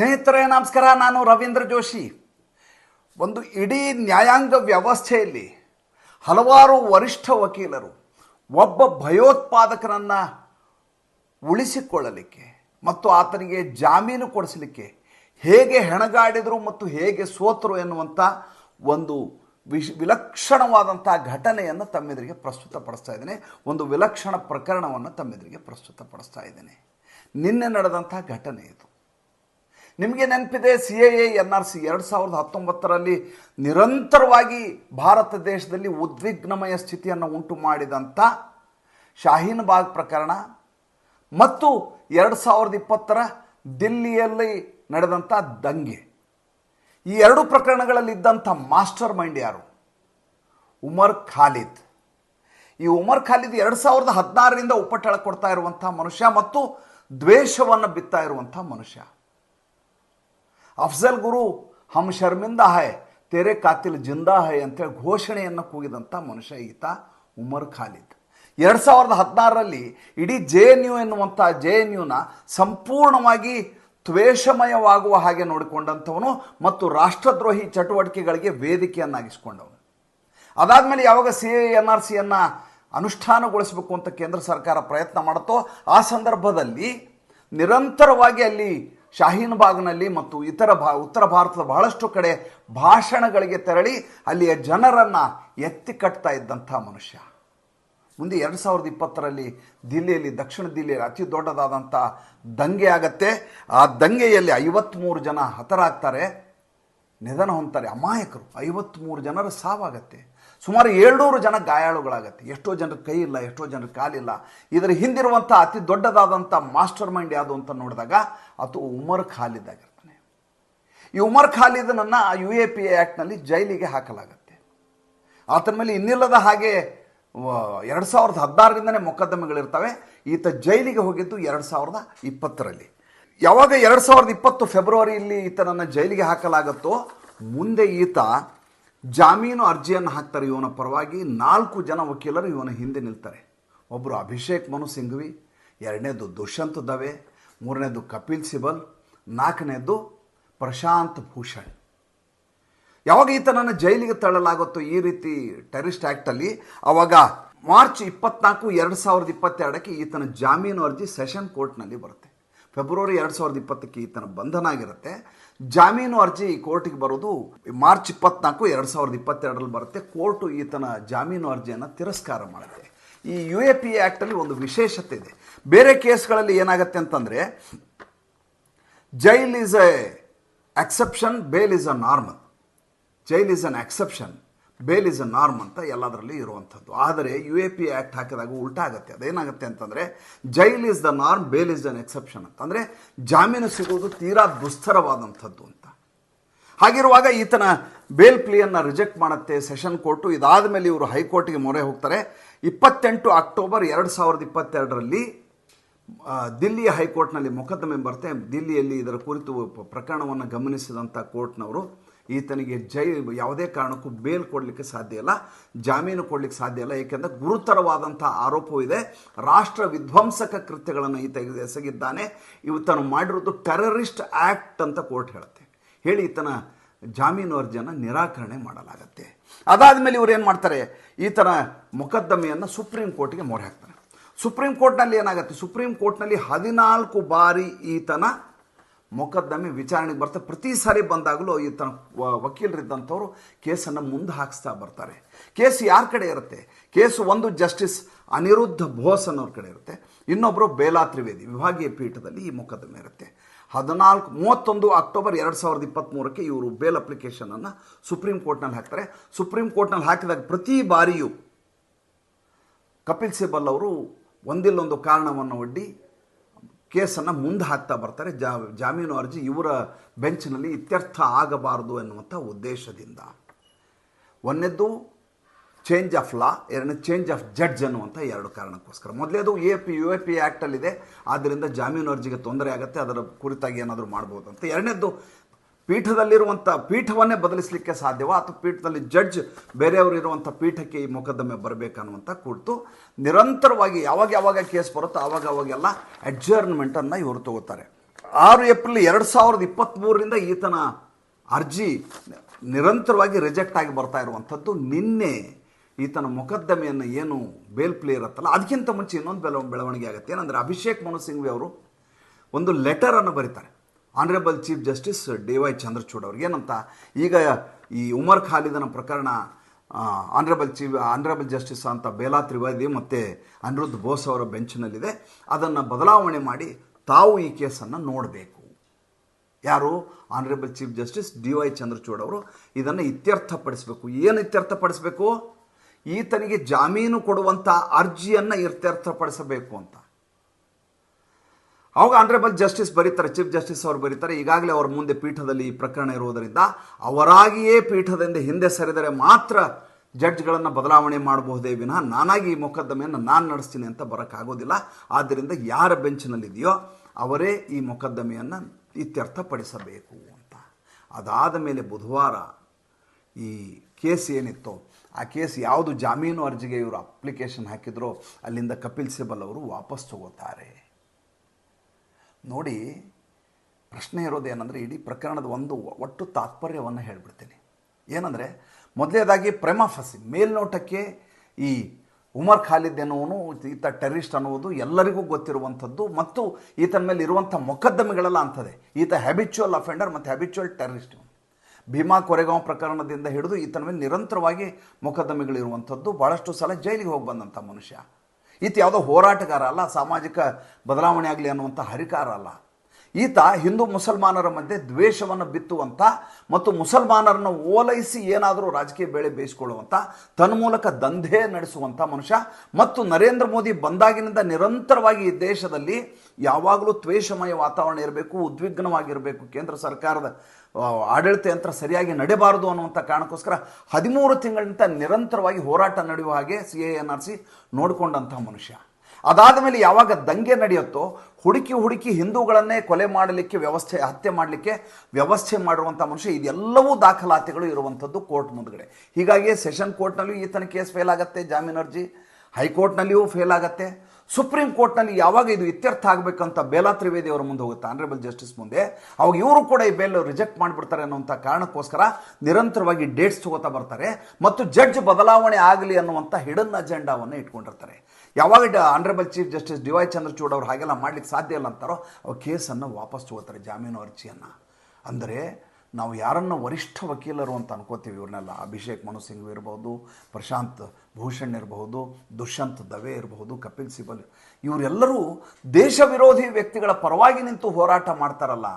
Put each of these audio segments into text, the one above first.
ಸ್ನೇಹಿತರೇ, ನಮಸ್ಕಾರ. ನಾನು ರವೀಂದ್ರ ಜೋಶಿ. ಒಂದು ಇಡೀ ನ್ಯಾಯಾಂಗ ವ್ಯವಸ್ಥೆಯಲ್ಲಿ ಹಲವಾರು ವರಿಷ್ಠ ವಕೀಲರು ಒಬ್ಬ ಭಯೋತ್ಪಾದಕರನ್ನು ಉಳಿಸಿಕೊಳ್ಳಲಿಕ್ಕೆ ಮತ್ತು ಆತನಿಗೆ ಜಾಮೀನು ಕೊಡಿಸಲಿಕ್ಕೆ ಹೇಗೆ ಹೆಣಗಾಡಿದರು ಮತ್ತು ಹೇಗೆ ಸೋತರು ಎನ್ನುವಂಥ ಒಂದು ವಿಶ್ ವಿಲಕ್ಷಣವಾದಂಥ ಘಟನೆಯನ್ನು ತಮ್ಮೆದುರಿಗೆ ಪ್ರಸ್ತುತಪಡಿಸ್ತಾ ಇದ್ದೇನೆ. ಒಂದು ವಿಲಕ್ಷಣ ಪ್ರಕರಣವನ್ನು ತಮ್ಮೆದುರಿಗೆ ಪ್ರಸ್ತುತಪಡಿಸ್ತಾ ಇದ್ದೇನೆ. ನಿನ್ನೆ ನಡೆದಂಥ ಘಟನೆ ಇದು. ನಿಮಗೆ ನೆನಪಿದೆ C A A, N R C ಎರಡು ಸಾವಿರದ ಹತ್ತೊಂಬತ್ತರಲ್ಲಿ ನಿರಂತರವಾಗಿ ಭಾರತ ದೇಶದಲ್ಲಿ ಉದ್ವಿಗ್ನಮಯ ಸ್ಥಿತಿಯನ್ನು ಉಂಟು ಮಾಡಿದಂಥ ಶಾಹೀನ್ ಬಾಗ್ ಪ್ರಕರಣ ಮತ್ತು ಎರಡು ಸಾವಿರದ ಇಪ್ಪತ್ತರ ದಿಲ್ಲಿಯಲ್ಲಿ ನಡೆದಂಥ ದಂಗೆ. ಈ ಎರಡು ಪ್ರಕರಣಗಳಲ್ಲಿ ಇದ್ದಂಥ ಮಾಸ್ಟರ್ ಮೈಂಡ್ ಯಾರು? ಉಮರ್ ಖಾಲಿದ್. ಈ ಉಮರ್ ಖಾಲಿದ್ ಎರಡು ಸಾವಿರದ ಹದಿನಾರರಿಂದ ಉಪಟಳ ಕೊಡ್ತಾ ಇರುವಂಥ ಮನುಷ್ಯ ಮತ್ತು ದ್ವೇಷವನ್ನು ಬಿತ್ತಾ ಇರುವಂಥ ಮನುಷ್ಯ. ಅಫ್ಜಲ್ ಗುರು ಹಮ್ ಶರ್ಮಿಂದ ಹಾಯ್ ತೆರೆ ಕಾತಿಲ್ ಜಿಂದಾ ಹೈ ಅಂತೇಳಿ ಘೋಷಣೆಯನ್ನು ಕೂಗಿದಂಥ ಮನುಷ್ಯ ಈತ ಉಮರ್ ಖಾಲಿದ್. ಎರಡು ಸಾವಿರದ ಹದಿನಾರರಲ್ಲಿ ಇಡೀ ಜೆ ಎನ್ ಯು ಎನ್ನುವಂಥ ಜೆ ಎನ್ ಯುನ ಸಂಪೂರ್ಣವಾಗಿ ತ್ವೇಷಮಯವಾಗುವ ಹಾಗೆ ನೋಡಿಕೊಂಡಂಥವನು ಮತ್ತು ರಾಷ್ಟ್ರದ್ರೋಹಿ ಚಟುವಟಿಕೆಗಳಿಗೆ ವೇದಿಕೆಯನ್ನಾಗಿಸಿಕೊಂಡವನು. ಅದಾದಮೇಲೆ ಯಾವಾಗ ಸಿ ಎನ್ ಆರ್ ಸಿಯನ್ನು ಅನುಷ್ಠಾನಗೊಳಿಸಬೇಕು ಅಂತ ಕೇಂದ್ರ ಸರ್ಕಾರ ಪ್ರಯತ್ನ ಮಾಡುತ್ತೋ, ಆ ಸಂದರ್ಭದಲ್ಲಿ ನಿರಂತರವಾಗಿ ಅಲ್ಲಿ ಶಾಹೀನ್ ಬಾಗ್ನಲ್ಲಿ ಮತ್ತು ಇತರ ಭಾ, ಉತ್ತರ ಭಾರತದ ಬಹಳಷ್ಟು ಕಡೆ ಭಾಷಣಗಳಿಗೆ ತೆರಳಿ ಅಲ್ಲಿಯ ಜನರನ್ನು ಎತ್ತಿ ಕಟ್ತಾ ಇದ್ದಂಥ ಮನುಷ್ಯ. ಮುಂದೆ ಎರಡು ಸಾವಿರದ ಇಪ್ಪತ್ತರಲ್ಲಿ ದಿಲ್ಲಿಯಲ್ಲಿ, ದಕ್ಷಿಣ ದಿಲ್ಲಿಯಲ್ಲಿ ಅತಿ ದೊಡ್ಡದಾದಂಥ ದಂಗೆ ಆಗತ್ತೆ. ಆ ದಂಗೆಯಲ್ಲಿ ಐವತ್ತ್ಮೂರು ಜನ ಹತರಾಗ್ತಾರೆ. ನಿಧನ ಹೊಂತಾರೆ ಅಮಾಯಕರು. ಐವತ್ತ್ಮೂರು ಜನರ ಸಾವಾಗತ್ತೆ. ಸುಮಾರು ಏಳ್ನೂರು ಜನ ಗಾಯಾಳುಗಳಾಗತ್ತೆ. ಎಷ್ಟೋ ಜನರ ಕೈ ಇಲ್ಲ, ಎಷ್ಟೋ ಜನರ ಕಾಲಿಲ್ಲ ಇದರ ಹಿಂದಿರುವಂಥ ಅತಿ ದೊಡ್ಡದಾದಂಥ ಮಾಸ್ಟರ್ ಮೈಂಡ್ ಯಾವುದು ಅಂತ ನೋಡಿದಾಗ ಅದು ಉಮರ್ ಖಾಲಿದ್ದಾಗಿರ್ತಾನೆ ಈ ಉಮರ್ ಖಾಲಿದನನ್ನು ಯು ಎ ಪಿ ಎ ಆ್ಯಕ್ಟ್ನಲ್ಲಿ ಜೈಲಿಗೆ ಹಾಕಲಾಗತ್ತೆ. ಆತನ ಮೇಲೆ ಇನ್ನಿಲ್ಲದ ಹಾಗೆ ಎರಡು ಸಾವಿರದ ಹದಿನಾರರಿಂದನೇ ಮೊಕದ್ದಮೆಗಳಿರ್ತವೆ. ಈತ ಜೈಲಿಗೆ ಹೋಗಿದ್ದು ಎರಡು ಸಾವಿರದ ಇಪ್ಪತ್ತರಲ್ಲಿ. ಯಾವಾಗ ಎರಡು ಸಾವಿರದ ಇಪ್ಪತ್ತು ಫೆಬ್ರವರಿಯಲ್ಲಿ ಈತನನ್ನು ಜೈಲಿಗೆ ಹಾಕಲಾಗುತ್ತೋ, ಮುಂದೆ ಈತ ಜಾಮೀನು ಅರ್ಜಿಯನ್ನು ಹಾಕ್ತಾರೆ ಇವನ ಪರವಾಗಿ, ನಾಲ್ಕು ಜನ ವಕೀಲರು ಇವನ ಹಿಂದೆ ನಿಲ್ತಾರೆ. ಒಬ್ಬರು ಅಭಿಷೇಕ್ ಮನು ಸಿಂಘ್ವಿ, ಎರಡನೇದು ದುಷ್ಯಂತ್ ದವೆ, ಮೂರನೇದು ಕಪಿಲ್ ಸಿಬಲ್, ನಾಲ್ಕನೇದು ಪ್ರಶಾಂತ್ ಭೂಷಣ್. ಯಾವಾಗ ಈತನನ್ನು ಜೈಲಿಗೆ ತಳ್ಳಲಾಗುತ್ತೋ ಈ ರೀತಿ ಟೆರರಿಸ್ಟ್ ಆ್ಯಕ್ಟಲ್ಲಿ ಆವಾಗ ಮಾರ್ಚ್ ಇಪ್ಪತ್ನಾಲ್ಕು, ಎರಡು ಸಾವಿರದ ಇಪ್ಪತ್ತೆರಡಕ್ಕೆ ಈತನ ಜಾಮೀನು ಅರ್ಜಿ ಸೆಷನ್ ಕೋರ್ಟ್ನಲ್ಲಿ ಬರುತ್ತೆ. ಫೆಬ್ರವರಿ ಎರಡು ಸಾವಿರದ ಇಪ್ಪತ್ತಕ್ಕೆ ಈತನ ಬಂಧನ ಆಗಿರುತ್ತೆ. ಜಾಮೀನು ಅರ್ಜಿ ಕೋರ್ಟಿಗೆ ಬರೋದು ಮಾರ್ಚ್ ಇಪ್ಪತ್ನಾಲ್ಕು ಎರಡು ಸಾವಿರದ ಇಪ್ಪತ್ತೆರಡರಲ್ಲಿ ಬರುತ್ತೆ. ಕೋರ್ಟು ಈತನ ಜಾಮೀನು ಅರ್ಜಿಯನ್ನು ತಿರಸ್ಕಾರ ಮಾಡುತ್ತೆ. ಈ ಯು ಎ ಪಿ ಆ್ಯಕ್ಟಲ್ಲಿ ಒಂದು ವಿಶೇಷತೆ ಇದೆ. ಬೇರೆ ಕೇಸ್ಗಳಲ್ಲಿ ಏನಾಗುತ್ತೆ ಅಂತಂದರೆ jail is a exception bail is a normal jail is an exception bail is a norm ಅಂತ ಎಲ್ಲದರಲ್ಲಿ ಇರುವಂಥದ್ದು. ಆದರೆ ಯು ಎ ಪಿ ಆ್ಯಕ್ಟ್ ಹಾಕಿದಾಗ ಉಲ್ಟಾ ಆಗುತ್ತೆ. ಅದೇನಾಗುತ್ತೆ ಅಂತಂದರೆ jail is the norm, bail is an exception ಅಂತ. ಅಂದರೆ ಜಾಮೀನು ಸಿಗುವುದು ತೀರಾ ದುಸ್ತರವಾದಂಥದ್ದು ಅಂತ. ಹಾಗಿರುವಾಗ ಈತನ ಬೇಲ್ ಪ್ಲಿಯನ್ನು ರಿಜೆಕ್ಟ್ ಮಾಡುತ್ತೆ ಸೆಷನ್ ಕೋರ್ಟು. ಇದಾದ ಮೇಲೆ ಇವರು ಹೈಕೋರ್ಟಿಗೆ ಮೊರೆ ಹೋಗ್ತಾರೆ. ಇಪ್ಪತ್ತೆಂಟು ಅಕ್ಟೋಬರ್ ಎರಡು ಸಾವಿರದ ಇಪ್ಪತ್ತೆರಡರಲ್ಲಿ ದಿಲ್ಲಿಯ ಹೈಕೋರ್ಟ್ನಲ್ಲಿ ಮೊಕದ್ದಮೆ ಬರುತ್ತೆ ದಿಲ್ಲಿಯಲ್ಲಿ ಇದರ ಕುರಿತು ಪ್ರಕರಣವನ್ನು ಗಮನಿಸಿದಂಥ ಕೋರ್ಟ್ನವರು ಈತನಿಗೆ ಜೈ ಯಾವುದೇ ಕಾರಣಕ್ಕೂ ಬೇಲ್ ಕೊಡಲಿಕ್ಕೆ ಸಾಧ್ಯ ಇಲ್ಲ, ಜಾಮೀನು ಕೊಡಲಿಕ್ಕೆ ಸಾಧ್ಯ ಇಲ್ಲ. ಏಕೆಂದರೆ ಗುರುತರವಾದಂಥ ಆರೋಪವೂ ಇದೆ. ರಾಷ್ಟ್ರ ವಿಧ್ವಂಸಕ ಕೃತ್ಯಗಳನ್ನು ಈತ ಎಸಗಿದ್ದಾನೆ. ಇವತನು ಮಾಡಿರೋದು ಟೆರರಿಸ್ಟ್ ಆ್ಯಕ್ಟ್ ಅಂತ ಕೋರ್ಟ್ ಹೇಳುತ್ತೆ. ಹೇಳಿ ಈತನ ಜಾಮೀನು ಅರ್ಜಿಯನ್ನು ನಿರಾಕರಣೆ ಮಾಡಲಾಗತ್ತೆ. ಅದಾದ ಮೇಲೆ ಇವ್ರು ಏನು ಮಾಡ್ತಾರೆ? ಈತನ ಮೊಕದ್ದಮೆಯನ್ನು ಸುಪ್ರೀಂ ಕೋರ್ಟ್ಗೆ ಮೊರೆ ಹಾಕ್ತಾರೆ. ಸುಪ್ರೀಂ ಕೋರ್ಟ್ನಲ್ಲಿ ಏನಾಗುತ್ತೆ? ಸುಪ್ರೀಂ ಕೋರ್ಟ್ನಲ್ಲಿ ಹದಿನಾಲ್ಕು ಬಾರಿ ಈತನ ಮೊಕದ್ದಮೆ ವಿಚಾರಣೆಗೆ ಬರ್ತಾ ಪ್ರತಿ ಸಾರಿ ಬಂದಾಗಲೂ ಈ ವ- ವಕೀಲರಿದ್ದಂಥವ್ರು ಕೇಸನ್ನು ಮುಂದೆ ಹಾಕಿಸ್ತಾ ಬರ್ತಾರೆ. ಕೇಸ್ ಯಾರ ಕಡೆ ಇರುತ್ತೆ? ಕೇಸು ಒಂದು ಜಸ್ಟಿಸ್ ಅನಿರುದ್ಧ ಬೋಸ್ ಅನ್ನೋರ ಕಡೆ ಇರುತ್ತೆ. ಇನ್ನೊಬ್ಬರು ಬೇಲಾ ತ್ರಿವೇದಿ ವಿಭಾಗೀಯ ಪೀಠದಲ್ಲಿ ಈ ಮೊಕದ್ದಮೆ ಇರುತ್ತೆ. ಹದಿನಾಲ್ಕು, ಮೂವತ್ತೊಂದು ಅಕ್ಟೋಬರ್ ಎರಡು ಸಾವಿರದ ಇಪ್ಪತ್ತ್ಮೂರಕ್ಕೆ ಇವರು ಬೇಲ್ ಅಪ್ಲಿಕೇಶನನ್ನು ಸುಪ್ರೀಂ ಕೋರ್ಟ್ನಲ್ಲಿ ಹಾಕ್ತಾರೆ. ಸುಪ್ರೀಂ ಕೋರ್ಟ್ನಲ್ಲಿ ಹಾಕಿದಾಗ ಪ್ರತಿ ಬಾರಿಯೂ ಕಪಿಲ್ ಸಿಬಲ್ ಅವರು ಒಂದಿಲ್ಲೊಂದು ಕಾರಣವನ್ನು ಒಡ್ಡಿ ಕೇಸನ್ನು ಮುಂದೆ ಹಾಕ್ತಾ ಬರ್ತಾರೆ. ಜಾ, ಜಾಮೀನು ಅರ್ಜಿ ಇವರ ಬೆಂಚ್ನಲ್ಲಿ ಇತ್ಯರ್ಥ ಆಗಬಾರದು ಎನ್ನುವಂಥ ಉದ್ದೇಶದಿಂದ. ಒಂದನೇದ್ದು ಚೇಂಜ್ ಆಫ್ ಲಾ ಎರಡನೇ ಚೇಂಜ್ ಆಫ್ ಜಡ್ಜ್ ಅನ್ನುವಂಥ ಎರಡು ಕಾರಣಕ್ಕೋಸ್ಕರ. ಮೊದಲೇದು A P U A P ಆ್ಯಕ್ಟಲ್ಲಿದೆ ಆದ್ದರಿಂದ ಜಾಮೀನು ಅರ್ಜಿಗೆ ತೊಂದರೆ ಆಗುತ್ತೆ, ಅದರ ಕುರಿತಾಗಿ ಏನಾದರೂ ಮಾಡ್ಬೋದು ಅಂತ. ಎರಡನೇದ್ದು ಪೀಠದಲ್ಲಿರುವಂಥ ಪೀಠವನ್ನೇ ಬದಲಿಸಲಿಕ್ಕೆ ಸಾಧ್ಯವ ಅಥವಾ ಪೀಠದಲ್ಲಿ ಜಡ್ಜ್ ಬೇರೆಯವರು ಇರುವಂಥ ಪೀಠಕ್ಕೆ ಈ ಮೊಕದ್ದಮೆ ಬರಬೇಕನ್ನುವಂಥ ಕುರಿತು ನಿರಂತರವಾಗಿ ಯಾವಾಗ ಯಾವಾಗ ಕೇಸ್ ಬರುತ್ತೋ ಆವಾಗ ಅವಾಗೆಲ್ಲ ಅಡ್ಜರ್ನ್ಮೆಂಟನ್ನು ಇವರು ತಗೋತಾರೆ. ಆರು ಏಪ್ರಿಲ್ ಎರಡು ಸಾವಿರದ ಇಪ್ಪತ್ತ್ಮೂರರಿಂದ ಈತನ ಅರ್ಜಿ ನಿರಂತರವಾಗಿ ರಿಜೆಕ್ಟ್ ಆಗಿ ಬರ್ತಾ ಇರುವಂಥದ್ದು ನಿನ್ನೆ ಈತನ ಮೊಕದ್ದಮೆಯನ್ನು ಏನು ಬೇಲ್ ಪ್ಲೇ ಇರುತ್ತಲ್ಲ, ಅದಕ್ಕಿಂತ ಮುಂಚೆ ಇನ್ನೊಂದು ಬೆಳ ಬೆಳವಣಿಗೆ ಆಗುತ್ತೆ. ಏನಂದರೆ ಅಭಿಷೇಕ್ ಮನು ಸಿಂಘ್ವಿ ಅವರು ಒಂದು ಲೆಟರನ್ನು ಬರೀತಾರೆ. Honourable chief justice D Y Chandrachud ಅವ್ರಿಗೆ. ಏನಂತ, ಈಗ ಈ ಉಮರ್ ಖಾಲಿದನ ಪ್ರಕರಣ ಆನರೇಬಲ್ ಚೀಫ್ ಆನರೇಬಲ್ ಜಸ್ಟಿಸ್ ಅಂತ ಬೇಲಾ ತ್ರಿವೇದಿ ಮತ್ತು ಅನಿರುದ್ಧ ಬೋಸ್ ಅವರ ಬೆಂಚ್ನಲ್ಲಿದೆ. ಅದನ್ನು ಬದಲಾವಣೆ ಮಾಡಿ ತಾವು ಈ ಕೇಸನ್ನು ನೋಡಬೇಕು. ಯಾರು? Honourable chief justice D Y Chandrachud ಅವರು ಇದನ್ನು ಇತ್ಯರ್ಥಪಡಿಸಬೇಕು. ಏನು ಇತ್ಯರ್ಥಪಡಿಸಬೇಕು? ಈತನಿಗೆ ಜಾಮೀನು ಕೊಡುವಂಥ ಅರ್ಜಿಯನ್ನು ಇತ್ಯರ್ಥಪಡಿಸಬೇಕು ಅಂತ. ಅವಾಗ ಆನರೇಬಲ್ ಜಸ್ಟಿಸ್ ಬರೀತಾರೆ ಚೀಫ್ ಜಸ್ಟಿಸ್ ಅವರು ಬರೀತಾರೆ, ಈಗಾಗಲೇ ಅವರ ಮುಂದೆ ಪೀಠದಲ್ಲಿ ಈ ಪ್ರಕರಣ ಇರುವುದರಿಂದ ಅವರಾಗಿಯೇ ಪೀಠದಿಂದ ಹಿಂದೆ ಸರಿದರೆ ಮಾತ್ರ ಜಡ್ಜ್ಗಳನ್ನು ಬದಲಾವಣೆ ಮಾಡಬಹುದೇ ವಿನಃ ನಾನಾಗಿ ಈ ಮೊಕದ್ದಮೆಯನ್ನು ನಾನು ನಡೆಸ್ತೀನಿ ಅಂತ ಬರೋಕ್ಕಾಗೋದಿಲ್ಲ. ಆದ್ದರಿಂದ ಯಾರ ಬೆಂಚಿನಲ್ಲಿದೆಯೋ ಅವರೇ ಈ ಮೊಕದ್ದಮೆಯನ್ನು ಇತ್ಯರ್ಥಪಡಿಸಬೇಕು ಅಂತ. ಅದಾದ ಮೇಲೆ ಬುಧವಾರ ಈ ಕೇಸ್ ಏನಿತ್ತು, ಆ ಕೇಸ್ ಯಾವುದು ಜಾಮೀನು ಅರ್ಜಿಗೆ ಇವರು ಅಪ್ಲಿಕೇಶನ್ ಹಾಕಿದ್ರೋ, ಅಲ್ಲಿಂದ ಕಪಿಲ್ ಸಿಬಲ್ ಅವರು ವಾಪಸ್ ತಗೋತಾರೆ. ನೋಡಿ, ಪ್ರಶ್ನೆ ಇರೋದು ಏನಂದರೆ ಇಡೀ ಪ್ರಕರಣದ ಒಂದು ಒಟ್ಟು ತಾತ್ಪರ್ಯವನ್ನು ಹೇಳಿಬಿಡ್ತೀನಿ. ಏನಂದರೆ ಮೊದಲನೇದಾಗಿ ಪ್ರೇಮಾಫಸಿ ಮೇಲ್ನೋಟಕ್ಕೆ ಈ ಉಮರ್ ಖಾಲಿದ್ ಎನ್ನುವನು, ಈತ ಟೆರರಿಸ್ಟ್ ಅನ್ನುವುದು ಎಲ್ಲರಿಗೂ ಗೊತ್ತಿರುವಂಥದ್ದು ಮತ್ತು ಈತನ ಮೇಲೆ ಇರುವಂಥ ಮೊಕದ್ದಮೆಗಳೆಲ್ಲ ಅಂಥದ್ದೇ. ಈತ ಹ್ಯಾಬಿಚುವಲ್ ಅಫೆಂಡರ್ ಮತ್ತು ಹ್ಯಾಬಿಚುವಲ್ ಟೆರರಿಸ್ಟ್ ಭೀಮಾ ಕೊರೆಗಾಂವ್ ಪ್ರಕರಣದಿಂದ ಹಿಡಿದು ಈತನ ಮೇಲೆ ನಿರಂತರವಾಗಿ ಮೊಕದ್ದಮೆಗಳಿರುವಂಥದ್ದು ಭಾಳಷ್ಟು ಸಲ ಜೈಲಿಗೆ ಹೋಗಿ ಬಂದಂಥ ಮನುಷ್ಯ. ಈತ ಯಾವುದೋ ಹೋರಾಟಗಾರ ಅಲ್ಲ ಸಾಮಾಜಿಕ ಬದಲಾವಣೆ ಆಗಲಿ ಅನ್ನುವಂಥ ಹರಿಕಾರ ಅಲ್ಲ. ಈತ ಹಿಂದೂ ಮುಸಲ್ಮಾನರ ಮಧ್ಯೆ ದ್ವೇಷವನ್ನು ಬಿತ್ತುವಂಥ ಮತ್ತು ಮುಸಲ್ಮಾನರನ್ನು ಓಲೈಸಿ ಏನಾದರೂ ರಾಜಕೀಯ ಬೇಳೆ ಬೇಯಿಸಿಕೊಳ್ಳುವಂಥ ತನ್ಮೂಲಕ ದಂಧೆ ನಡೆಸುವಂಥ ಮನುಷ್ಯ. ಮತ್ತು ನರೇಂದ್ರ ಮೋದಿ ಬಂದಾಗಿನಿಂದ ನಿರಂತರವಾಗಿ ಈ ದೇಶದಲ್ಲಿ ಯಾವಾಗಲೂ ದ್ವೇಷಮಯ ವಾತಾವರಣ ಇರಬೇಕು, ಉದ್ವಿಗ್ನವಾಗಿರಬೇಕು. ಕೇಂದ್ರ ಸರ್ಕಾರದ ಆಡಳಿತ ಯಂತ್ರ ಸರಿಯಾಗಿ ನಡೆಯಬಾರದು ಅನ್ನುವಂಥ ಕಾರಣಕ್ಕೋಸ್ಕರ ಹದಿಮೂರು ತಿಂಗಳಿಂದ ನಿರಂತರವಾಗಿ ಹೋರಾಟ ನಡೆಯುವ ಹಾಗೆ C A N R C ನೋಡಿಕೊಂಡಂಥ ಮನುಷ್ಯ. ಅದಾದ ಮೇಲೆ ಯಾವಾಗ ದಂಗೆ ನಡೆಯುತ್ತೋ ಹುಡುಕಿ ಹುಡುಕಿ ಹಿಂದೂಗಳನ್ನೇ ಕೊಲೆ ಮಾಡಲಿಕ್ಕೆ ವ್ಯವಸ್ಥೆ, ಹತ್ಯೆ ಮಾಡಲಿಕ್ಕೆ ವ್ಯವಸ್ಥೆ ಮಾಡಿರುವಂಥ ಮನುಷ್ಯ ಇದೆಲ್ಲವೂ ದಾಖಲಾತಿಗಳು ಇರುವಂಥದ್ದು ಕೋರ್ಟ್ ಮುಂದಗಡೆ. ಹೀಗಾಗಿ ಸೆಷನ್ ಕೋರ್ಟ್ನಲ್ಲೂ ಈತನ ಕೇಸ್ ಫೇಲ್ ಆಗುತ್ತೆ, ಜಾಮೀನು ಅರ್ಜಿ. ಹೈಕೋರ್ಟ್ನಲ್ಲಿಯೂ ಫೇಲ್ ಆಗುತ್ತೆ. ಸುಪ್ರೀಂ ಕೋರ್ಟ್ನಲ್ಲಿ ಯಾವಾಗ ಇದು ಇತ್ಯರ್ಥ ಆಗಬೇಕಂತ ಬೇಲಾ ತ್ರಿವೇದಿ ಅವರ ಮುಂದೆ ಹೋಗುತ್ತೆ. ಆನರೇಬಲ್ ಜಸ್ಟಿಸ್ ಮುಂದೆ. ಅವಾಗ ಇವರು ಕೂಡ ಈ ಬೇಲ್ ರಿಜೆಕ್ಟ್ ಮಾಡಿಬಿಡ್ತಾರೆ ಅನ್ನುವಂಥ ಕಾರಣಕ್ಕೋಸ್ಕರ ನಿರಂತರವಾಗಿ ಡೇಟ್ಸ್ ತಗೋತಾ ಬರ್ತಾರೆ ಮತ್ತು ಜಡ್ಜ್ ಬದಲಾವಣೆ ಆಗಲಿ ಅನ್ನುವಂಥ ಹಿಡನ್ ಅಜೆಂಡಾವನ್ನು ಇಟ್ಕೊಂಡಿರ್ತಾರೆ. ಯಾವಾಗ honourable chief justice D Y Chandrachud ಅವರು ಹಾಗೆಲ್ಲ ಮಾಡಲಿಕ್ಕೆ ಸಾಧ್ಯ ಇಲ್ಲ ಅಂತಾರೋ ಅವ್ರು ಕೇಸನ್ನು ವಾಪಸ್ ತಗೋತಾರೆ ಜಾಮೀನು ಅರ್ಜಿಯನ್ನು. ಅಂದರೆ ನಾವು ಯಾರನ್ನು ವರಿಷ್ಠ ವಕೀಲರು ಅಂತ ಅನ್ಕೋತೀವಿ ಇವ್ರನ್ನೆಲ್ಲ. ಅಭಿಷೇಕ್ ಮನು ಸಿಂಗ್ ಇರ್ಬೋದು, ಪ್ರಶಾಂತ್ ಭೂಷಣ್ ಇರಬಹುದು ದುಷ್ಯಂತ್ ದವೆ ಇರಬಹುದು ಕಪಿಲ್ ಸಿಬಲ್. ಇವರೆಲ್ಲರೂ ದೇಶ ವಿರೋಧಿ ವ್ಯಕ್ತಿಗಳ ಪರವಾಗಿ ನಿಂತು ಹೋರಾಟ ಮಾಡ್ತಾರಲ್ಲ.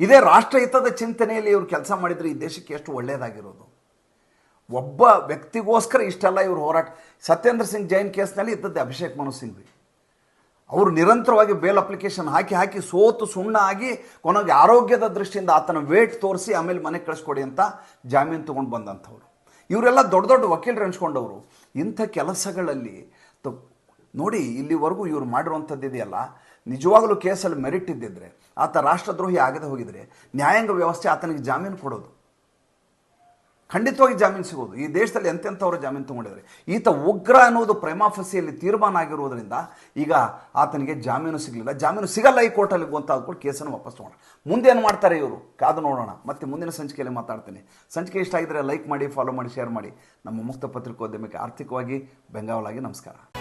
ಇದೇ ರಾಷ್ಟ್ರಹಿತದ ಚಿಂತನೆಯಲ್ಲಿ ಇವರು ಕೆಲಸ ಮಾಡಿದರೆ ಈ ದೇಶಕ್ಕೆ ಎಷ್ಟು ಒಳ್ಳೆಯದಾಗಿರೋದು ಒಬ್ಬ ವ್ಯಕ್ತಿಗೋಸ್ಕರ ಇಷ್ಟೆಲ್ಲ ಇವರು ಹೋರಾಟ. ಸತ್ಯೇಂದ್ರ ಸಿಂಗ್ ಜೈನ್ ಕೇಸ್ನಲ್ಲಿ ಇದ್ದದ್ದೇ ಅಭಿಷೇಕ್ ಮನು ಸಿಂಘ್ವಿ. ಅವರು ನಿರಂತರವಾಗಿ ಬೇಲ್ ಅಪ್ಲಿಕೇಶನ್ ಹಾಕಿ ಹಾಕಿ ಸೋತು ಸುಣ್ಣ ಆಗಿ ಕೊನೆಗೆ ಆರೋಗ್ಯದ ದೃಷ್ಟಿಯಿಂದ ಆತನ ವೇಟ್ ತೋರಿಸಿ ಆಮೇಲೆ ಮನೆಗೆ ಕಳಿಸ್ಕೊಡಿ ಅಂತ ಜಾಮೀನು ತೊಗೊಂಡು ಬಂದಂಥವ್ರು. ಇವರೆಲ್ಲ ದೊಡ್ಡ ದೊಡ್ಡ ವಕೀಲರು ಎಣಿಸ್ಕೊಂಡವರು. ಇಂಥ ಕೆಲಸಗಳಲ್ಲಿ ತ- ನೋಡಿ, ಇಲ್ಲಿವರೆಗೂ ಇವರು ಮಾಡಿರುವಂಥದ್ದು ಇದೆಯಲ್ಲ, ನಿಜವಾಗಲೂ ಕೇಸಲ್ಲಿ ಮೆರಿಟ್ ಇದ್ದಿದ್ರೆ, ಆತ ರಾಷ್ಟ್ರದ್ರೋಹಿ ಆಗದೆ ಹೋಗಿದ್ರೆ, ನ್ಯಾಯಾಂಗ ವ್ಯವಸ್ಥೆ ಆತನಿಗೆ ಜಾಮೀನು ಕೊಡೋದು. ಖಂಡಿತವಾಗಿ ಜಾಮೀನು ಸಿಗೋದು. ಈ ದೇಶದಲ್ಲಿ ಎಂತೆಂಥವ್ರು ಜಾಮೀನು ತಗೊಂಡಿದ್ದಾರೆ? ಈತ ಉಗ್ರ ಅನ್ನೋದು ಪ್ರೇಮಾಫಸಿಯಲ್ಲಿ ತೀರ್ಮಾನ ಆಗಿರುವುದರಿಂದ ಈಗ ಆತನಿಗೆ ಜಾಮೀನು ಸಿಗಲಿಲ್ಲ. ಜಾಮೀನು ಸಿಗಲ್ಲ ಈ ಕೋರ್ಟಲ್ಲಿ ಅಂದ್ಕೊಂಡು ಕೇಸನ್ನು ವಾಪಸ್ ತಗೊಂಡ ಮುಂದೆ ಏನು ಮಾಡ್ತಾರೆ ಇವರು? ಕಾದು ನೋಡೋಣ. ಮತ್ತೆ ಮುಂದಿನ ಸಂಚಿಕೆಯಲ್ಲಿ ಮಾತಾಡ್ತೀನಿ. ಸಂಚಿಕೆ ಇಷ್ಟ ಆಗಿದ್ರೆ ಲೈಕ್ ಮಾಡಿ ಫಾಲೋ ಮಾಡಿ ಶೇರ್ ಮಾಡಿ. ನಮ್ಮ ಮುಕ್ತ ಪತ್ರಿಕೋದ್ಯಮಕ್ಕೆ ಆರ್ಥಿಕವಾಗಿ ಬೆಂಗಾವಲಾಗಿ ನಮಸ್ಕಾರ.